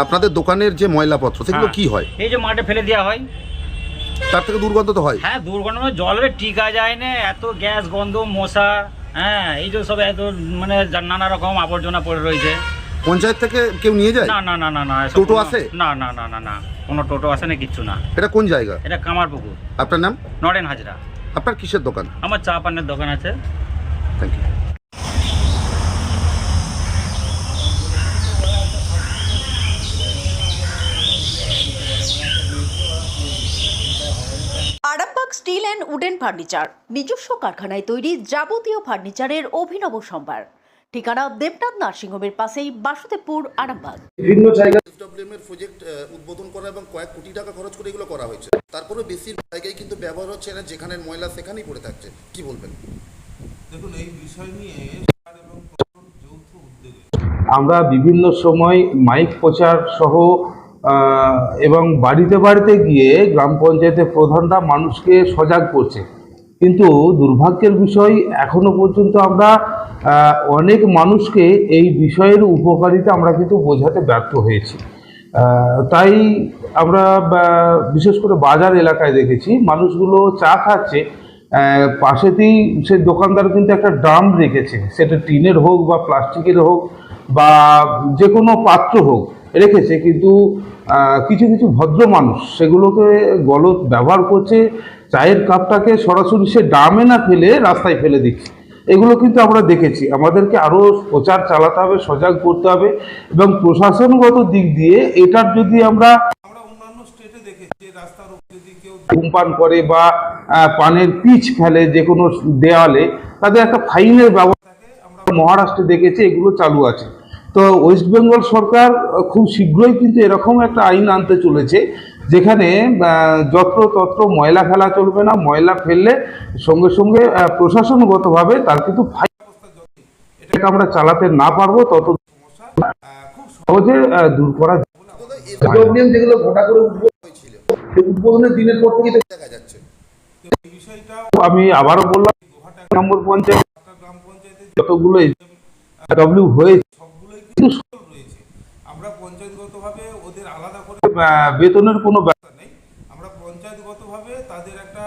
আপনাদের দোকানের যে ময়লাপত্র সেগুলো হ্যাঁ। কি হয়? এই যে মাঠে ফেলে দেওয়া হয়। তার থেকে দুর্গন্ধ তো হয়। হ্যাঁ দুর্গন্ধ মানে জলের টিকা যায় না এত গ্যাস গন্ধ মশা হ্যাঁ এই যে সব এত মানে যা- নানা রকম আবর্জনা পড়ে রয়েছে। পঞ্চায়েত থেকে কেউ নিয়ে যায়? না না না না না এসব টোটো কোনো- আসে? না না না না না কোনো টোটো আসে না কিচ্ছু না। এটা কোন জায়গা? এটা কামার পুকুর আপনার নাম? নরেন হাজরা। আপনার কিসের দোকান? আমার চা পানের দোকান আছে। Thank you Arambagh wooden furniture নিজস্ব কারখানায় তৈরি যাবতীয় ফার্নিচারের অভিনব সম্ভার। ঠিকানা দেবনাথ নার্সিংহোমের পাশেই বাসুদেবপুর আরামবাগ। বিভিন্ন জায়গায় এর প্রজেক্ট উদ্বোধন করা এবং কয়েক কোটি টাকা খরচ করে এগুলো করা হয়েছে। তারপরে বেশি জায়গায় কিন্তু ব্যবহার হচ্ছে না যেখানে ময়লা সেখানেই পড়ে থাকছে। কি বলবেন? দেখুন এই বিষয় নিয়ে সরকার এবং প্রশাসন যৌথ উদ্যোগে আমরা বিভিন্ন সময় মাইক প্রচার সহ এবং বাড়িতে বাড়িতে গিয়ে গ্রাম পঞ্চায়েতের প্রধানরা মানুষকে সজাগ করছে। কিন্তু দুর্ভাগ্যের বিষয়, এখনও পর্যন্ত আমরা অনেক মানুষকে এই বিষয়ের উপকারিতা আমরা কিন্তু বোঝাতে ব্যর্থ হয়েছি। তাই আমরা বিশেষ করে বাজার এলাকায় দেখেছি, মানুষগুলো চা খাচ্ছে পাশেতেই সে দোকানদার কিন্তু একটা ড্রাম রেখেছে, সেটা টিনের হোক বা প্লাস্টিকের হোক বা যে কোনো পাত্র হোক। রেখেছে কিন্তু কিছু কিছু ভদ্র মানুষ সেগুলোকে গলত ব্যবহার করছে চায়ের কাপটাকে সরাসরি সে ড্রামে না ফেলে রাস্তায় ফেলে দিচ্ছে। এগুলো কিন্তু আমরা দেখেছি। আমাদেরকে আরও প্রচার চালাতে হবে সজাগ করতে হবে এবং প্রশাসনগত দিক দিয়ে এটার যদি আমরা আমরা অন্যান্য স্টেটে দেখেছি যে রাস্তার যদি কেউ ধূমপান করে বা পানের পিচ ফেলে যে কোনো দেওয়ালে তাদের একটা ফাইনের ব্যবস্থা আমরা মহারাষ্ট্রে দেখেছি এগুলো চালু আছে। তো ওয়েস্ট বেঙ্গল সরকার খুব শীঘ্রই কিন্তু এরকম একটা আইন আনতে চলেছে যেখানে আহ, যত্র তত্র ময়লা ফেলা চলবে না ময়লা ফেললে সঙ্গে সঙ্গে প্রশাসনগতভাবে তার কিন্তু ফাইন এটাকে আমরা চালাতে না পারব তত সহজে দূর করা যেগুলো ঘটা করে হয়েছিল উদ্বোধনের দিনের পর থেকে দেখা যাচ্ছে। আমি আবারও বললাম নম্বর পঞ্চায়েত গ্রাম পঞ্চায়েতে যতগুলো ডব্লিউ হয়েছে সফল আমরা পঞ্চায়েতগতভাবে ওদের আলাদা করে বেতনের কোনো ব্যা- ব্যবস্থা নেই। আমরা পঞ্চায়েতগতভাবে তাদের একটা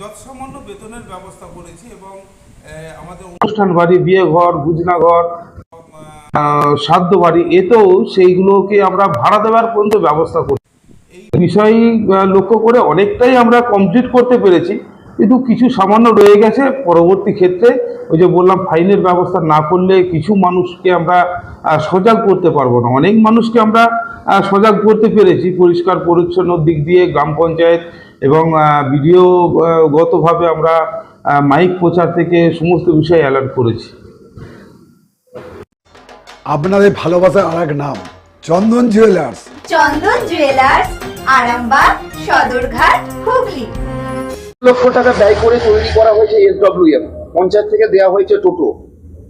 যৎসামান্য বেতনের ব্যবস্থা করেছি এবং আমাদের অনুষ্ঠান বাড়ি বিয়ে ঘর গুজনা ঘর শ্রাদ্ধ বাড়ি এতেও সেইগুলোকে আমরা ভাড়া দেওয়ার পর্যন্ত ব্যবস্থা করি এই বিষয় লক্ষ্য করে অনেকটাই আমরা কমপ্লিট করতে পেরেছি। কিন্তু কিছু সামান্য রয়ে গেছে। পরবর্তী ক্ষেত্রে ওই যে বললাম ফাইনের ব্যবস্থা না করলে কিছু মানুষকে আমরা সজাগ করতে পারব না। অনেক মানুষকে আমরা সজাগ করতে পেরেছি পরিষ্কার পরিচ্ছন্ন দিক দিয়ে গ্রাম পঞ্চায়েত এবং ভিডিও গতভাবে আমরা মাইক প্রচার থেকে সমস্ত বিষয়ে অ্যালার্ট করেছি। আপনাদের ভালোবাসার আর এক নাম চন্দন জুয়েলার্স। চন্দন জুয়েলার্স আরামবাগ সদরঘাট হুগলি। লক্ষ টাকা ব্যয় করে তৈরি করা হয়েছে পঞ্চায়েত থেকে হয়েছে টোটো।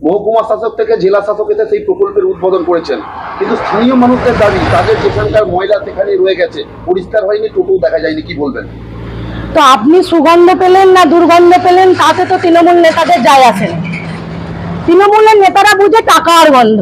মহকুমা শাসক থেকে জেলা শাসক এসে সেই প্রকল্পের উদ্বোধন করেছেন। কিন্তু স্থানীয় মানুষদের দাবি, তাদের যেখানকার ময়লা সেখানেই রয়ে গেছে, পরিষ্কার হয়নি টোটো দেখা যায়নি, কি বলবেন? তো আপনি সুগন্ধ পেলেন না দুর্গন্ধ পেলেন, তাতে তো তৃণমূল নেতাদের যায় আসে না। তৃণমূলের নেতারা বুঝে টাকা আর গন্ধ।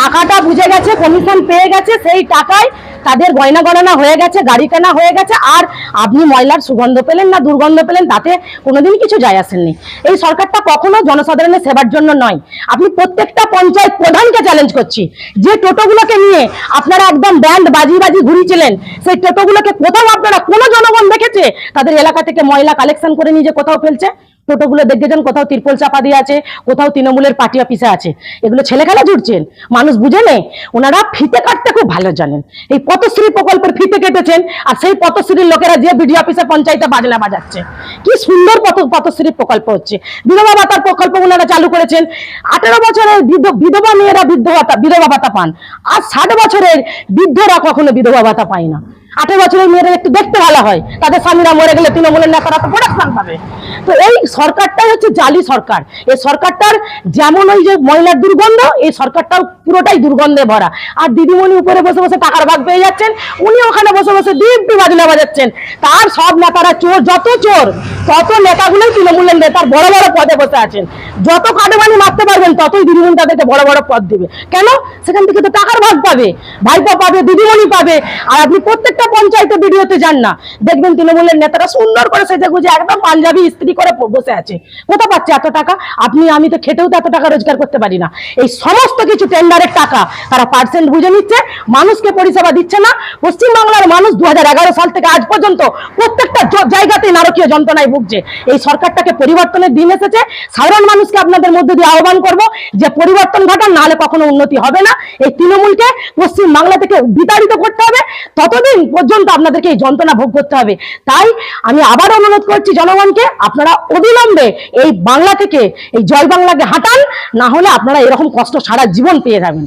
টাকাটা বুঝে গেছে কমিশন পেয়ে গেছে, সেই টাকায় তাদের গয়না গণনা হয়ে গেছে, গাড়ি কেনা হয়ে গেছে, আর আপনি ময়লার সুগন্ধ পেলেন না, দুর্গন্ধ পেলেন, তাতে কোনোদিন কিছু যায় আসেননি। এই সরকারটা কখনো জনসাধারণের সেবার জন্য নয়। আপনি প্রত্যেকটা পঞ্চায়েত প্রধানকে চ্যালেঞ্জ করছি। যে টোটোগুলোকে নিয়ে আপনারা একদম ব্যান্ড বাজি বাজি ঘুরিয়েছিলেন, সেই টোটোগুলোকে কোথাও আপনারা কোনো জনগণ দেখেছে? তাদের এলাকা থেকে ময়লা কালেকশন করে নিয়ে যে কোথাও ফেলছে? টোটোগুলো দেখেছেন কোথাও তিরপল চাপা দিয়ে আছে, কোথাও তৃণমূলের পার্টি অফিসে আছে। এগুলো ছেলে খেলা জুড়ছেন মানুষ বুঝে নেই। ওনারা ফিতে কাটতে খুব ভালো জানেন। এই পথশ্রী প্রকল্পের ফিতে কেটেছেন, আর সেই পথশ্রীর লোকেরা যে বিডিও অফিসে পঞ্চায়েতে বাজনা বাজাচ্ছে। কি সুন্দর পথ পথশ্রী প্রকল্প হচ্ছে। বিধবা ভাতার প্রকল্প ওনারা চালু করেছেন। আঠেরো বছরের বিধবা মেয়েরা ভাতা, বিধবা ভাতা পান। আর ষাট বছরের বৃদ্ধরা কখনো বিধবা ভাতা পায় না। আঠেরো বছরের মেয়েরা একটু দেখতে ভালো হয়। তাদের স্বামীরা মরে গেলে তৃণমূলের নেতারা তো প্রোডাকশন পাবে। তো এই সরকারটাই হচ্ছে জালি সরকার। এই সরকারটার যেমন ওই যে মহিলার দুর্গন্ধ, এই সরকারটাও পুরোটাই দুর্গন্ধে ভরা। আর দিদিমণি উপরে বসে বসে টাকার ভাগ পেয়ে যাচ্ছেন, উনি ওখানে বসে বসে দিব্যি বাজনা বাজাচ্ছেন। তার সব নেতারা চোর, যত চোর, তত নেতাগুলোই তৃণমূলের নেতার বড় বড় পদে বসে আছেন। যত কাটবানি মারতে পারবেন, ততই দিদিমণি তাদেরকে বড় বড় পদ দিবে। কেন? সেখান থেকে তো টাকার ভাগ পাবে। ভাইপো পাবে, দিদিমণি পাবে। আর আপনি প্রত্যেকটা পঞ্চায়েতে ভিডিওতে যান না। দেখবেন তৃণমূলের নেতারা সুন্দর করে সেজে গুজে একদম পাঞ্জাবি ইস্ত্রি করে বসে আছে। কোথা পাচ্ছে এত টাকা? আপনি, আমি তো খেটেও তো এত টাকা রোজগার করতে পারি না। এই সমস্ত কিছু টেন্ডারের টাকা তারা পার্সেন্ট বুঝে নিচ্ছে, মানুষকে পরিষেবা দিচ্ছে না। পশ্চিমবাংলার মানুষ দু সাল থেকে আজ পর্যন্ত প্রত্যেকটা জ- জায়গাতেই নারকীয় যন্ত্রণায় ভুগছে। এই সরকারটাকে পরিবর্তনের দিন এসেছে। সাধারণ মানুষকে আপনাদের মধ্যে দিয়ে আহ্বান করব যে পরিবর্তন ঘটান, নাহলে কখনো উন্নতি হবে না। এই তৃণমূলকে পশ্চিমবাংলা থেকে বিতাড়িত করতে হবে। ততদিন পর্যন্ত আপনাদেরকে এই যন্ত্রণা ভোগ করতে হবে। তাই আমি আবার অনুরোধ করছি জনগণকে, আপনারা অবিলম্বে এই বাংলা থেকে, এই জয় বাংলাকে হাঁটান, না হলে আপনারা এরকম কষ্ট সারা জীবন পেয়ে যাবেন।